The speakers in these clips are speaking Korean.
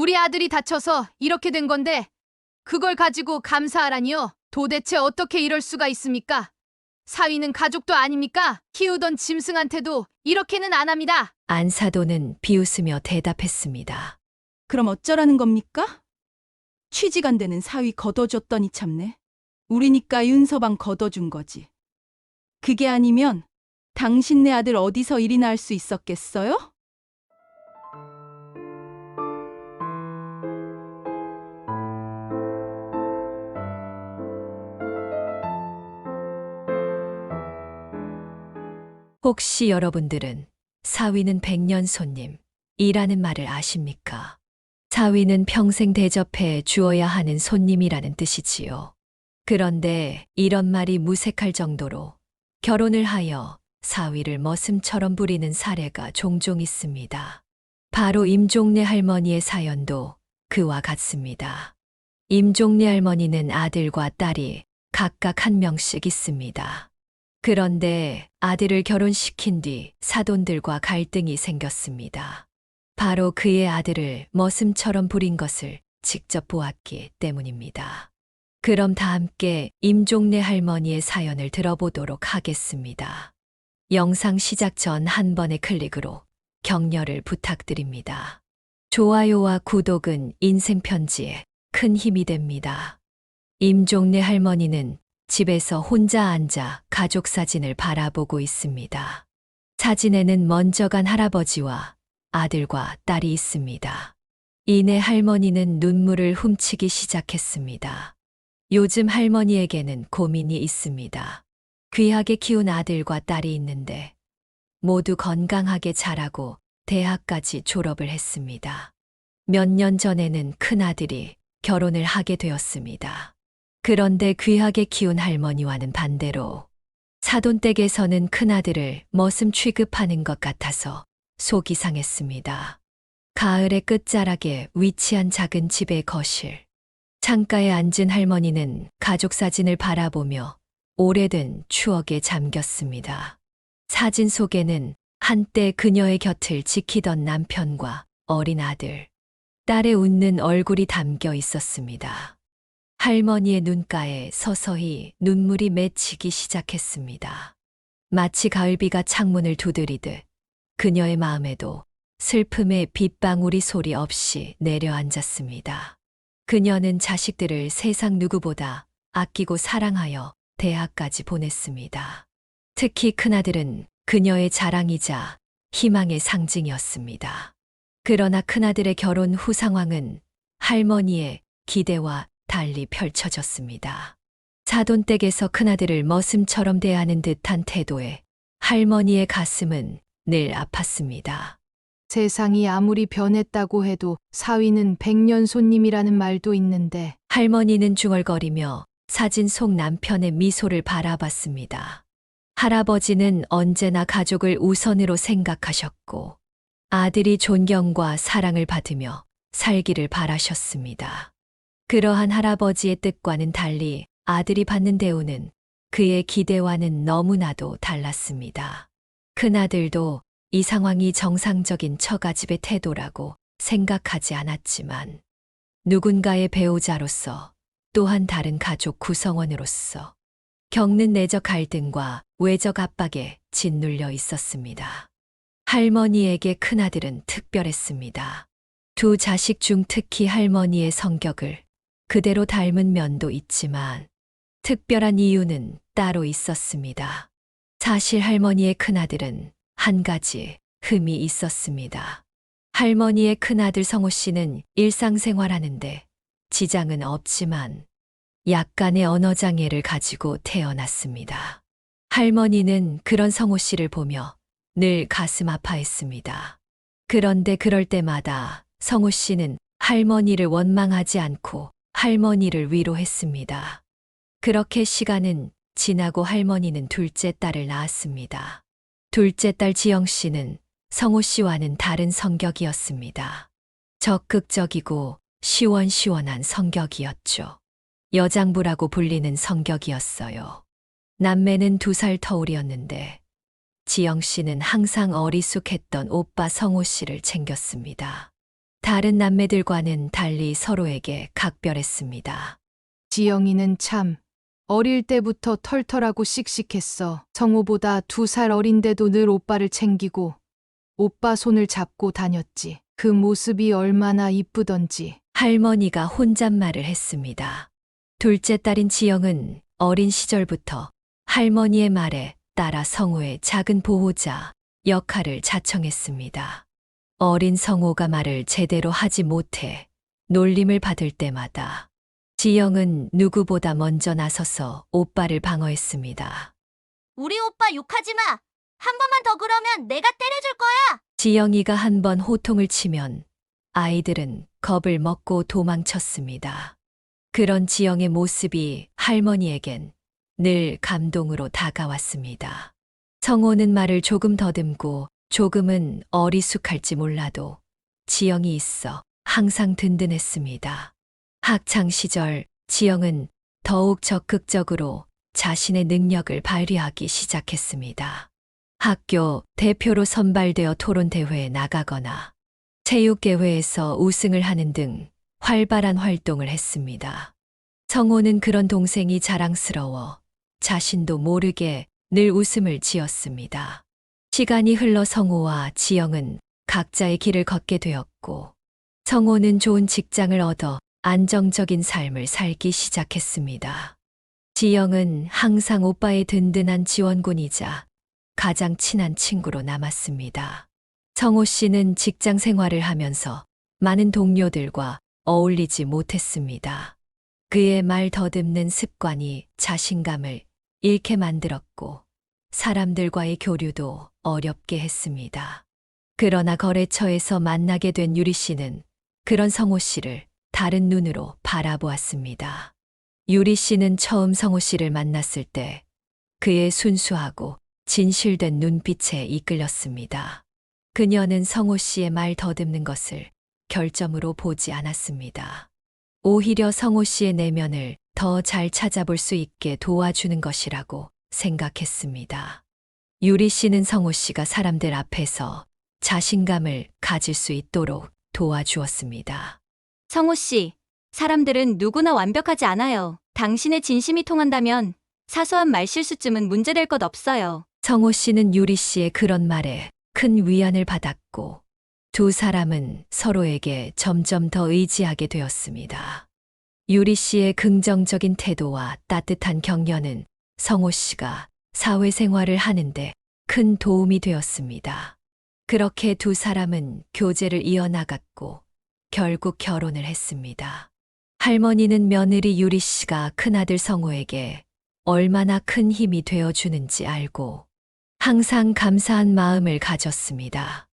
우리 아들이 다쳐서 이렇게 된 건데 그걸 가지고 감사하라니요. 도대체 어떻게 이럴 수가 있습니까? 사위는 가족도 아닙니까? 키우던 짐승한테도 이렇게는 안 합니다. 안사도는 비웃으며 대답했습니다. 그럼 어쩌라는 겁니까? 취직 안 되는 사위 걷어줬더니 참네. 우리니까 윤서방 걷어준 거지. 그게 아니면 당신네 아들 어디서 일이나 할 수 있었겠어요? 혹시 여러분들은 사위는 백년 손님, 이라는 말을 아십니까? 사위는 평생 대접해 주어야 하는 손님이라는 뜻이지요. 그런데 이런 말이 무색할 정도로 결혼을 하여 사위를 머슴처럼 부리는 사례가 종종 있습니다. 바로 임종래 할머니의 사연도 그와 같습니다. 임종래 할머니는 아들과 딸이 각각 한 명씩 있습니다. 그런데 아들을 결혼시킨 뒤 사돈들과 갈등이 생겼습니다. 바로 그의 아들을 머슴처럼 부린 것을 직접 보았기 때문입니다. 그럼 다 함께 임종래 할머니의 사연을 들어보도록 하겠습니다. 영상 시작 전 한 번의 클릭으로 격려를 부탁드립니다. 좋아요와 구독은 인생 편지에 큰 힘이 됩니다. 임종래 할머니는 집에서 혼자 앉아 가족 사진을 바라보고 있습니다. 사진에는 먼저 간 할아버지와 아들과 딸이 있습니다. 이내 할머니는 눈물을 훔치기 시작했습니다. 요즘 할머니에게는 고민이 있습니다. 귀하게 키운 아들과 딸이 있는데 모두 건강하게 자라고 대학까지 졸업을 했습니다. 몇 년 전에는 큰아들이 결혼을 하게 되었습니다. 그런데 귀하게 키운 할머니와는 반대로 사돈댁에서는 큰아들을 머슴 취급하는 것 같아서 속이 상했습니다. 가을의 끝자락에 위치한 작은 집의 거실. 창가에 앉은 할머니는 가족 사진을 바라보며 오래된 추억에 잠겼습니다. 사진 속에는 한때 그녀의 곁을 지키던 남편과 어린 아들, 딸의 웃는 얼굴이 담겨 있었습니다. 할머니의 눈가에 서서히 눈물이 맺히기 시작했습니다. 마치 가을비가 창문을 두드리듯 그녀의 마음에도 슬픔의 빗방울이 소리 없이 내려앉았습니다. 그녀는 자식들을 세상 누구보다 아끼고 사랑하여 대학까지 보냈습니다. 특히 큰아들은 그녀의 자랑이자 희망의 상징이었습니다. 그러나 큰아들의 결혼 후 상황은 할머니의 기대와 달리 펼쳐졌습니다. 사돈댁에서 큰아들을 머슴처럼 대하는 듯한 태도에 할머니의 가슴은 늘 아팠습니다. 세상이 아무리 변했다고 해도 사위는 백년 손님이라는 말도 있는데 할머니는 중얼거리며 사진 속 남편의 미소를 바라봤습니다. 할아버지는 언제나 가족을 우선으로 생각하셨고 아들이 존경과 사랑을 받으며 살기를 바라셨습니다. 그러한 할아버지의 뜻과는 달리 아들이 받는 대우는 그의 기대와는 너무나도 달랐습니다. 큰아들도 이 상황이 정상적인 처가집의 태도라고 생각하지 않았지만 누군가의 배우자로서 또한 다른 가족 구성원으로서 겪는 내적 갈등과 외적 압박에 짓눌려 있었습니다. 할머니에게 큰아들은 특별했습니다. 두 자식 중 특히 할머니의 성격을 그대로 닮은 면도 있지만 특별한 이유는 따로 있었습니다. 사실 할머니의 큰아들은 한 가지 흠이 있었습니다. 할머니의 큰아들 성호 씨는 일상생활하는데 지장은 없지만 약간의 언어장애를 가지고 태어났습니다. 할머니는 그런 성호 씨를 보며 늘 가슴 아파했습니다. 그런데 그럴 때마다 성호 씨는 할머니를 원망하지 않고 할머니를 위로했습니다. 그렇게 시간은 지나고 할머니는 둘째 딸을 낳았습니다. 둘째 딸 지영 씨는 성호 씨와는 다른 성격이었습니다. 적극적이고 시원시원한 성격이었죠. 여장부라고 불리는 성격이었어요. 남매는 두 살 터울이었는데 지영 씨는 항상 어리숙했던 오빠 성호 씨를 챙겼습니다. 다른 남매들과는 달리 서로에게 각별했습니다. 지영이는 참 어릴 때부터 털털하고 씩씩했어. 성호보다 두 살 어린데도 늘 오빠를 챙기고 오빠 손을 잡고 다녔지. 그 모습이 얼마나 이쁘던지. 할머니가 혼잣말을 했습니다. 둘째 딸인 지영은 어린 시절부터 할머니의 말에 따라 성호의 작은 보호자 역할을 자청했습니다. 어린 성호가 말을 제대로 하지 못해 놀림을 받을 때마다 지영은 누구보다 먼저 나서서 오빠를 방어했습니다. 우리 오빠 욕하지 마. 한 번만 더 그러면 내가 때려줄 거야. 지영이가 한 번 호통을 치면 아이들은 겁을 먹고 도망쳤습니다. 그런 지영의 모습이 할머니에겐 늘 감동으로 다가왔습니다. 성호는 말을 조금 더듬고 조금은 어리숙할지 몰라도 지영이 있어 항상 든든했습니다. 학창 시절 지영은 더욱 적극적으로 자신의 능력을 발휘하기 시작했습니다. 학교 대표로 선발되어 토론대회에 나가거나 체육대회에서 우승을 하는 등 활발한 활동을 했습니다. 성호는 그런 동생이 자랑스러워 자신도 모르게 늘 웃음을 지었습니다. 시간이 흘러 성호와 지영은 각자의 길을 걷게 되었고, 성호는 좋은 직장을 얻어 안정적인 삶을 살기 시작했습니다. 지영은 항상 오빠의 든든한 지원군이자 가장 친한 친구로 남았습니다. 성호 씨는 직장 생활을 하면서 많은 동료들과 어울리지 못했습니다. 그의 말 더듬는 습관이 자신감을 잃게 만들었고 사람들과의 교류도 어렵게 했습니다. 그러나 거래처에서 만나게 된 유리 씨는 그런 성호 씨를 다른 눈으로 바라보았습니다. 유리 씨는 처음 성호 씨를 만났을 때 그의 순수하고 진실된 눈빛에 이끌렸습니다. 그녀는 성호 씨의 말 더듬는 것을 결점으로 보지 않았습니다. 오히려 성호 씨의 내면을 더 잘 찾아볼 수 있게 도와주는 것이라고 생각했습니다. 유리 씨는 성호 씨가 사람들 앞에서 자신감을 가질 수 있도록 도와주었습니다. 성호 씨, 사람들은 누구나 완벽하지 않아요. 당신의 진심이 통한다면 사소한 말실수쯤은 문제될 것 없어요. 성호 씨는 유리 씨의 그런 말에 큰 위안을 받았고 두 사람은 서로에게 점점 더 의지하게 되었습니다. 유리 씨의 긍정적인 태도와 따뜻한 격려는 성호 씨가 사회생활을 하는데 큰 도움이 되었습니다. 그렇게 두 사람은 교제를 이어나갔고 결국 결혼을 했습니다. 할머니는 며느리 유리 씨가 큰아들 성호에게 얼마나 큰 힘이 되어 주는지 알고 항상 감사한 마음을 가졌습니다.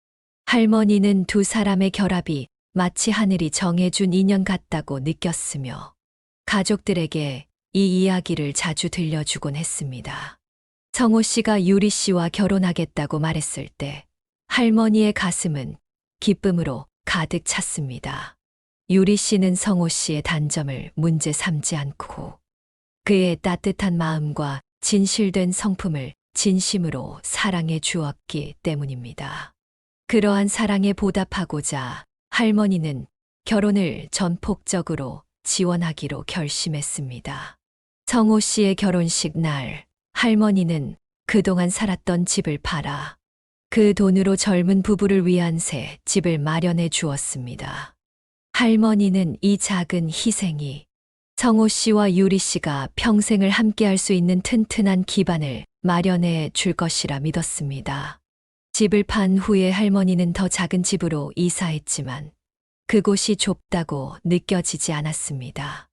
할머니는 두 사람의 결합이 마치 하늘이 정해준 인연 같다고 느꼈으며 가족들에게 이 이야기를 자주 들려주곤 했습니다. 성호 씨가 유리 씨와 결혼하겠다고 말했을 때 할머니의 가슴은 기쁨으로 가득 찼습니다. 유리 씨는 성호 씨의 단점을 문제 삼지 않고 그의 따뜻한 마음과 진실된 성품을 진심으로 사랑해 주었기 때문입니다. 그러한 사랑에 보답하고자 할머니는 결혼을 전폭적으로 지원하기로 결심했습니다. 성호 씨의 결혼식 날, 할머니는 그동안 살았던 집을 팔아 그 돈으로 젊은 부부를 위한 새 집을 마련해 주었습니다. 할머니는 이 작은 희생이 성호 씨와 유리 씨가 평생을 함께할 수 있는 튼튼한 기반을 마련해 줄 것이라 믿었습니다. 집을 판 후에 할머니는 더 작은 집으로 이사했지만 그곳이 좁다고 느껴지지 않았습니다.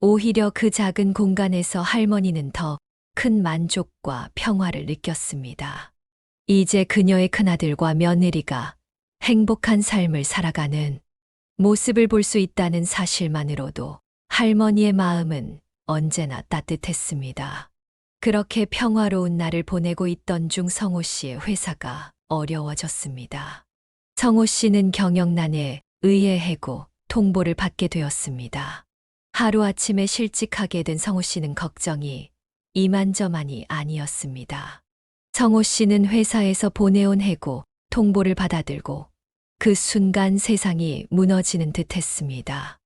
오히려 그 작은 공간에서 할머니는 더 큰 만족과 평화를 느꼈습니다. 이제 그녀의 큰아들과 며느리가 행복한 삶을 살아가는 모습을 볼 수 있다는 사실만으로도 할머니의 마음은 언제나 따뜻했습니다. 그렇게 평화로운 날을 보내고 있던 중 성호 씨의 회사가 어려워졌습니다. 성호 씨는 경영난에 의해 해고 통보를 받게 되었습니다. 하루아침에 실직하게 된 성호 씨는 걱정이 이만저만이 아니었습니다. 성호 씨는 회사에서 보내온 해고 통보를 받아들고 그 순간 세상이 무너지는 듯 했습니다.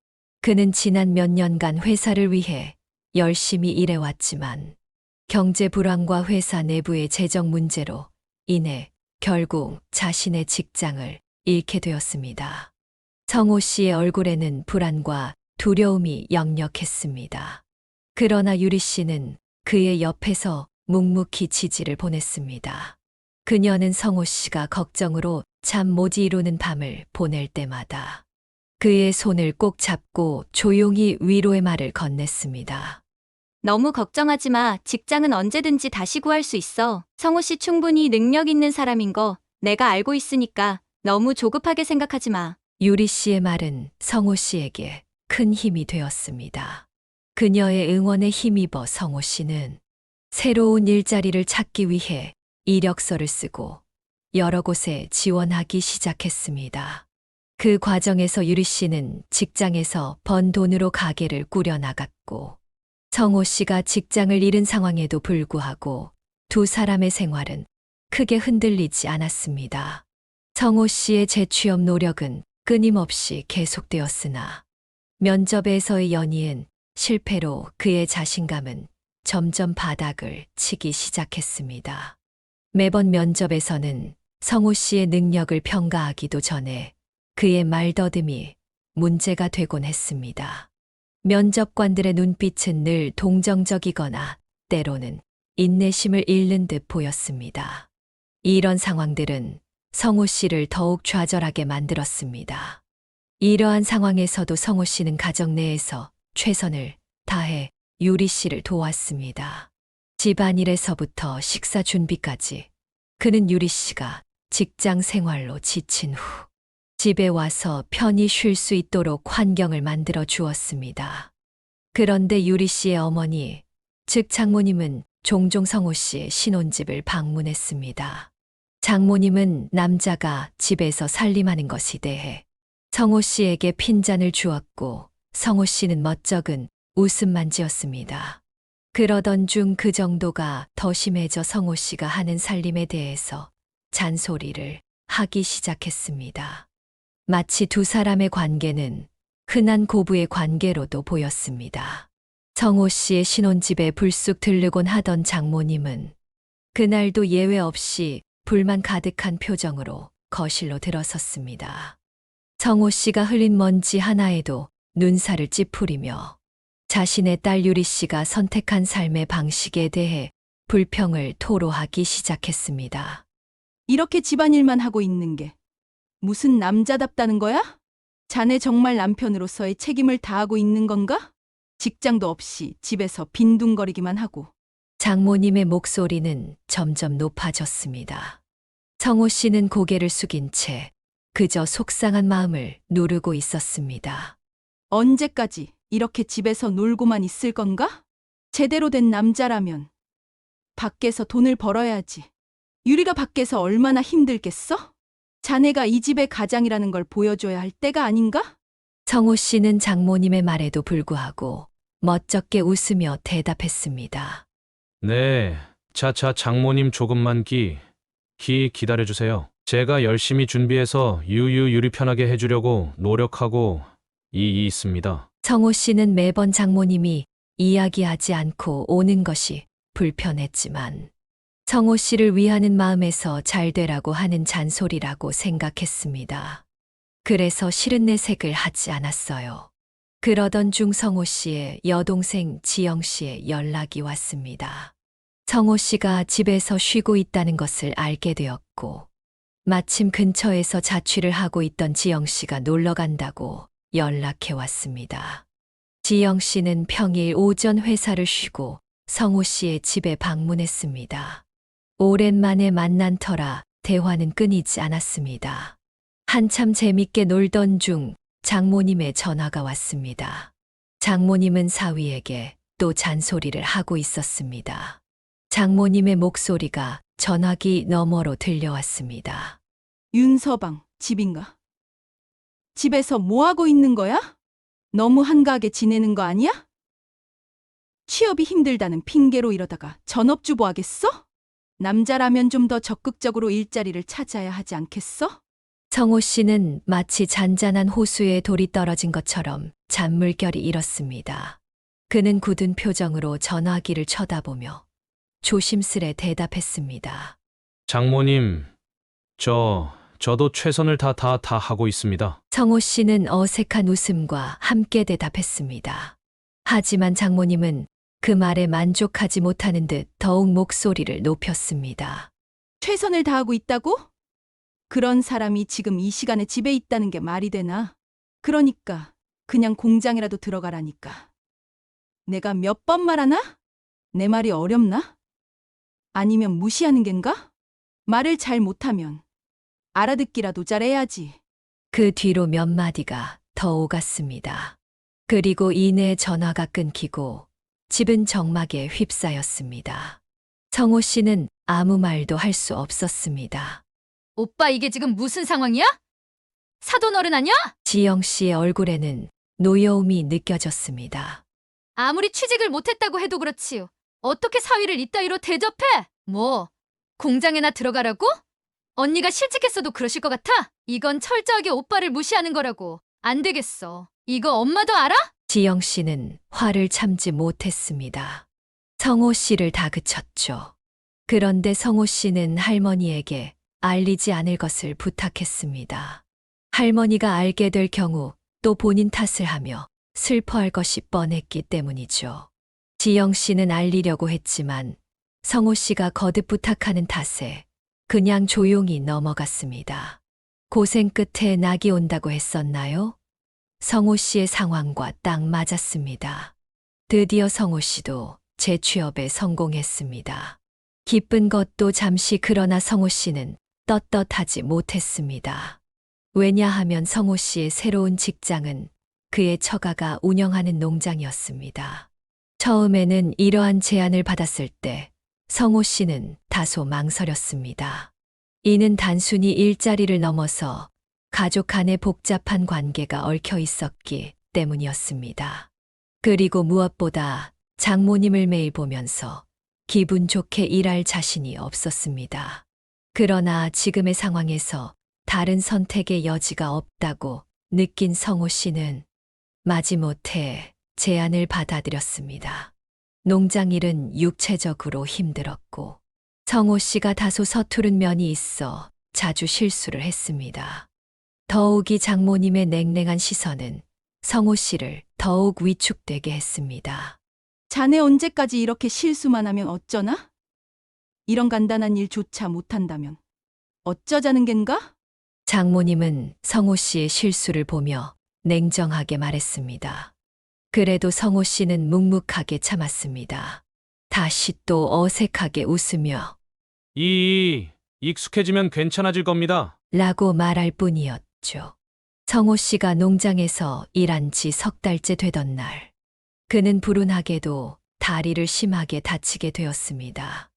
그는 지난 몇 년간 회사를 위해 열심히 일해왔지만 경제 불황과 회사 내부의 재정 문제로 인해 결국 자신의 직장을 잃게 되었습니다. 성호 씨의 얼굴에는 불안과 두려움이 역력했습니다. 그러나 유리 씨는 그의 옆에서 묵묵히 지지를 보냈습니다. 그녀는 성호 씨가 걱정으로 잠 못 이루는 밤을 보낼 때마다 그의 손을 꼭 잡고 조용히 위로의 말을 건넸습니다. 너무 걱정하지 마. 직장은 언제든지 다시 구할 수 있어. 성호 씨 충분히 능력 있는 사람인 거 내가 알고 있으니까 너무 조급하게 생각하지 마. 유리 씨의 말은 성호 씨에게 큰 힘이 되었습니다. 그녀의 응원에 힘입어 성호 씨는 새로운 일자리를 찾기 위해 이력서를 쓰고 여러 곳에 지원하기 시작했습니다. 그 과정에서 유리 씨는 직장에서 번 돈으로 가게를 꾸려나갔고 성호 씨가 직장을 잃은 상황에도 불구하고 두 사람의 생활은 크게 흔들리지 않았습니다. 성호 씨의 재취업 노력은 끊임없이 계속되었으나 면접에서의 연이은 실패로 그의 자신감은 점점 바닥을 치기 시작했습니다. 매번 면접에서는 성호 씨의 능력을 평가하기도 전에 그의 말더듬이 문제가 되곤 했습니다. 면접관들의 눈빛은 늘 동정적이거나 때로는 인내심을 잃는 듯 보였습니다. 이런 상황들은 성호 씨를 더욱 좌절하게 만들었습니다. 이러한 상황에서도 성호 씨는 가정 내에서 최선을 다해 유리 씨를 도왔습니다. 집안일에서부터 식사 준비까지 그는 유리 씨가 직장 생활로 지친 후 집에 와서 편히 쉴 수 있도록 환경을 만들어 주었습니다. 그런데 유리 씨의 어머니, 즉 장모님은 종종 성호 씨의 신혼집을 방문했습니다. 장모님은 남자가 집에서 살림하는 것에 대해 성호 씨에게 핀잔을 주었고 성호 씨는 멋쩍은 웃음만 지었습니다. 그러던 중 그 정도가 더 심해져 성호 씨가 하는 살림에 대해서 잔소리를 하기 시작했습니다. 마치 두 사람의 관계는 흔한 고부의 관계로도 보였습니다. 성호 씨의 신혼집에 불쑥 들르곤 하던 장모님은 그날도 예외 없이 불만 가득한 표정으로 거실로 들어섰습니다. 성호 씨가 흘린 먼지 하나에도 눈살을 찌푸리며 자신의 딸 유리 씨가 선택한 삶의 방식에 대해 불평을 토로하기 시작했습니다. 이렇게 집안일만 하고 있는 게 무슨 남자답다는 거야? 자네 정말 남편으로서의 책임을 다하고 있는 건가? 직장도 없이 집에서 빈둥거리기만 하고 장모님의 목소리는 점점 높아졌습니다. 성호 씨는 고개를 숙인 채 그저 속상한 마음을 누르고 있었습니다. 언제까지 이렇게 집에서 놀고만 있을 건가? 제대로 된 남자라면 밖에서 돈을 벌어야지. 유리가 밖에서 얼마나 힘들겠어? 자네가 이 집의 가장이라는 걸 보여줘야 할 때가 아닌가? 성호 씨는 장모님의 말에도 불구하고 멋쩍게 웃으며 대답했습니다. 네, 자자 장모님 조금만 기, 기 기다려주세요. 제가 열심히 준비해서 유유 유리 편하게 해주려고 노력하고 이, 이 있습니다. 성호 씨는 매번 장모님이 이야기하지 않고 오는 것이 불편했지만 성호 씨를 위하는 마음에서 잘 되라고 하는 잔소리라고 생각했습니다. 그래서 싫은 내색을 하지 않았어요. 그러던 중 성호 씨의 여동생 지영 씨의 연락이 왔습니다. 성호 씨가 집에서 쉬고 있다는 것을 알게 되었고, 마침 근처에서 자취를 하고 있던 지영 씨가 놀러 간다고 연락해 왔습니다. 지영 씨는 평일 오전 회사를 쉬고 성호 씨의 집에 방문했습니다. 오랜만에 만난 터라 대화는 끊이지 않았습니다. 한참 재밌게 놀던 중 장모님의 전화가 왔습니다. 장모님은 사위에게 또 잔소리를 하고 있었습니다. 장모님의 목소리가 전화기 너머로 들려왔습니다. 윤서방, 집인가? 집에서 뭐 하고 있는 거야? 너무 한가하게 지내는 거 아니야? 취업이 힘들다는 핑계로 이러다가 전업주부 하겠어? 남자라면 좀 더 적극적으로 일자리를 찾아야 하지 않겠어? 성호 씨는 마치 잔잔한 호수에 돌이 떨어진 것처럼 잔물결이 일었습니다. 그는 굳은 표정으로 전화기를 쳐다보며 조심스레 대답했습니다. 장모님, 저, 저도 최선을 다, 다, 다 하고 있습니다. 성호 씨는 어색한 웃음과 함께 대답했습니다. 하지만 장모님은 그 말에 만족하지 못하는 듯 더욱 목소리를 높였습니다. 최선을 다하고 있다고? 그런 사람이 지금 이 시간에 집에 있다는 게 말이 되나? 그러니까 그냥 공장이라도 들어가라니까. 내가 몇 번 말하나? 내 말이 어렵나? 아니면 무시하는 겐가? 말을 잘 못하면 알아듣기라도 잘해야지. 그 뒤로 몇 마디가 더 오갔습니다. 그리고 이내 전화가 끊기고 집은 정막에 휩싸였습니다. 성호 씨는 아무 말도 할 수 없었습니다. 오빠 이게 지금 무슨 상황이야? 사돈 어른 아냐? 지영 씨의 얼굴에는 노여움이 느껴졌습니다. 아무리 취직을 못했다고 해도 그렇지요. 어떻게 사위를 이따위로 대접해? 뭐, 공장에나 들어가라고? 언니가 실직했어도 그러실 것 같아? 이건 철저하게 오빠를 무시하는 거라고. 안 되겠어. 이거 엄마도 알아? 지영 씨는 화를 참지 못했습니다. 성호 씨를 다그쳤죠. 그런데 성호 씨는 할머니에게 알리지 않을 것을 부탁했습니다. 할머니가 알게 될 경우 또 본인 탓을 하며 슬퍼할 것이 뻔했기 때문이죠. 지영 씨는 알리려고 했지만 성호 씨가 거듭 부탁하는 탓에 그냥 조용히 넘어갔습니다. 고생 끝에 낙이 온다고 했었나요? 성호 씨의 상황과 딱 맞았습니다. 드디어 성호 씨도 재취업에 성공했습니다. 기쁜 것도 잠시 그러나 성호 씨는 떳떳하지 못했습니다. 왜냐하면 성호 씨의 새로운 직장은 그의 처가가 운영하는 농장이었습니다. 처음에는 이러한 제안을 받았을 때 성호 씨는 다소 망설였습니다. 이는 단순히 일자리를 넘어서 가족 간의 복잡한 관계가 얽혀 있었기 때문이었습니다. 그리고 무엇보다 장모님을 매일 보면서 기분 좋게 일할 자신이 없었습니다. 그러나 지금의 상황에서 다른 선택의 여지가 없다고 느낀 성호 씨는 마지못해 제안을 받아들였습니다. 농장 일은 육체적으로 힘들었고 성호 씨가 다소 서투른 면이 있어 자주 실수를 했습니다. 더욱이 장모님의 냉랭한 시선은 성호 씨를 더욱 위축되게 했습니다. 자네 언제까지 이렇게 실수만 하면 어쩌나? 이런 간단한 일조차 못한다면 어쩌자는 겐가? 장모님은 성호 씨의 실수를 보며 냉정하게 말했습니다. 그래도 성호 씨는 묵묵하게 참았습니다. 다시 또 어색하게 웃으며 이, 익숙해지면 괜찮아질 겁니다. 라고 말할 뿐이었죠. 성호 씨가 농장에서 일한 지 석 달째 되던 날, 그는 불운하게도 다리를 심하게 다치게 되었습니다.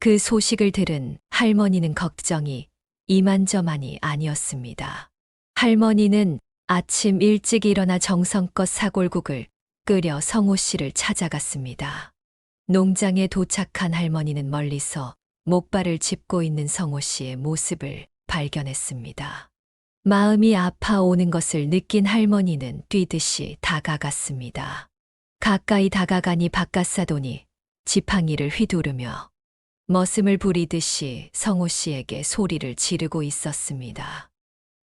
그 소식을 들은 할머니는 걱정이 이만저만이 아니었습니다. 할머니는 아침 일찍 일어나 정성껏 사골국을 끓여 성호 씨를 찾아갔습니다. 농장에 도착한 할머니는 멀리서 목발을 짚고 있는 성호 씨의 모습을 발견했습니다. 마음이 아파오는 것을 느낀 할머니는 뛰듯이 다가갔습니다. 가까이 다가가니 바깥 사돈이 지팡이를 휘두르며 머슴을 부리듯이 성호 씨에게 소리를 지르고 있었습니다.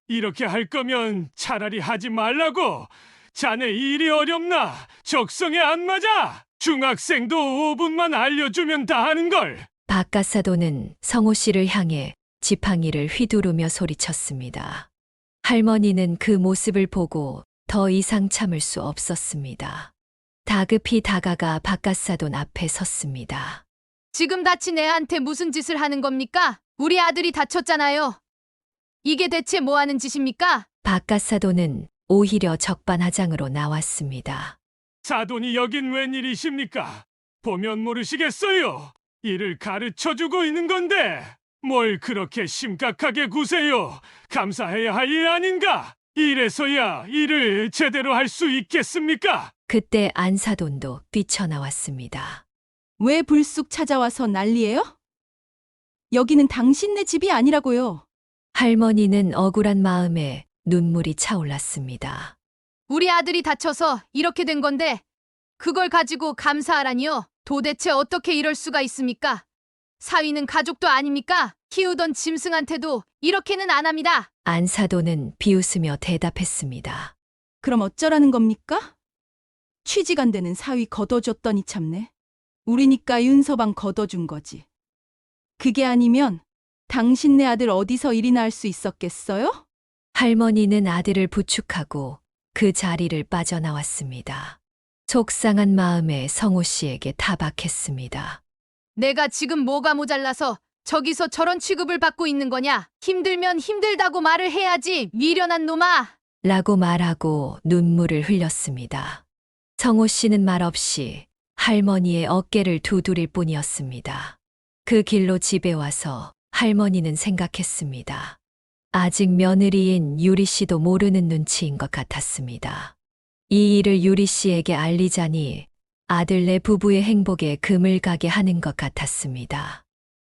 이렇게 할 거면 차라리 하지 말라고. 자네 일이 어렵나? 적성에 안 맞아. 중학생도 5분만 알려주면 다 하는 걸. 바깥사돈은 성호 씨를 향해 지팡이를 휘두르며 소리쳤습니다. 할머니는 그 모습을 보고 더 이상 참을 수 없었습니다. 다급히 다가가 바깥사돈 앞에 섰습니다. 지금 다친 애한테 무슨 짓을 하는 겁니까? 우리 아들이 다쳤잖아요. 이게 대체 뭐 하는 짓입니까? 바깥사돈은 오히려 적반하장으로 나왔습니다. 사돈이 여긴 웬일이십니까? 보면 모르시겠어요. 일을 가르쳐 주고 있는 건데 뭘 그렇게 심각하게 구세요? 감사해야 할 일 아닌가? 이래서야 일을 제대로 할 수 있겠습니까? 그때 안사돈도 뛰쳐나왔습니다. 왜 불쑥 찾아와서 난리예요? 여기는 당신네 집이 아니라고요. 할머니는 억울한 마음에 눈물이 차올랐습니다. 우리 아들이 다쳐서 이렇게 된 건데 그걸 가지고 감사하라니요. 도대체 어떻게 이럴 수가 있습니까? 사위는 가족도 아닙니까? 키우던 짐승한테도 이렇게는 안 합니다. 안사도는 비웃으며 대답했습니다. 그럼 어쩌라는 겁니까? 취직 안 되는 사위 걷어줬더니 참네. 우리니까 윤서방 걷어준 거지. 그게 아니면 당신네 아들 어디서 일이나 할 수 있었겠어요? 할머니는 아들을 부축하고 그 자리를 빠져나왔습니다. 속상한 마음에 성호 씨에게 타박했습니다. 내가 지금 뭐가 모자라서 저기서 저런 취급을 받고 있는 거냐? 힘들면 힘들다고 말을 해야지, 미련한 놈아! 라고 말하고 눈물을 흘렸습니다. 성호 씨는 말없이 할머니의 어깨를 두드릴 뿐이었습니다. 그 길로 집에 와서 할머니는 생각했습니다. 아직 며느리인 유리 씨도 모르는 눈치인 것 같았습니다. 이 일을 유리 씨에게 알리자니 아들네 부부의 행복에 금을 가게 하는 것 같았습니다.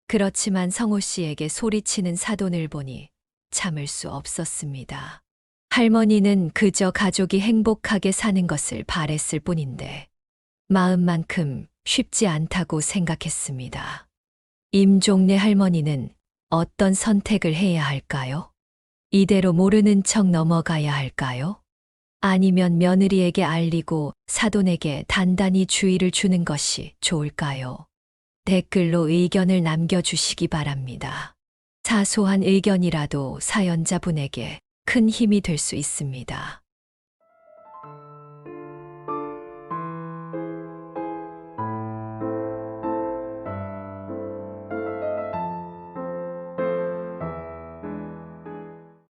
그렇지만 성호 씨에게 소리치는 사돈을 보니 참을 수 없었습니다. 할머니는 그저 가족이 행복하게 사는 것을 바랬을 뿐인데 마음만큼 쉽지 않다고 생각했습니다. 임종래 할머니는 어떤 선택을 해야 할까요? 이대로 모르는 척 넘어가야 할까요? 아니면 며느리에게 알리고 사돈에게 단단히 주의를 주는 것이 좋을까요? 댓글로 의견을 남겨주시기 바랍니다. 사소한 의견이라도 사연자분에게 큰 힘이 될 수 있습니다.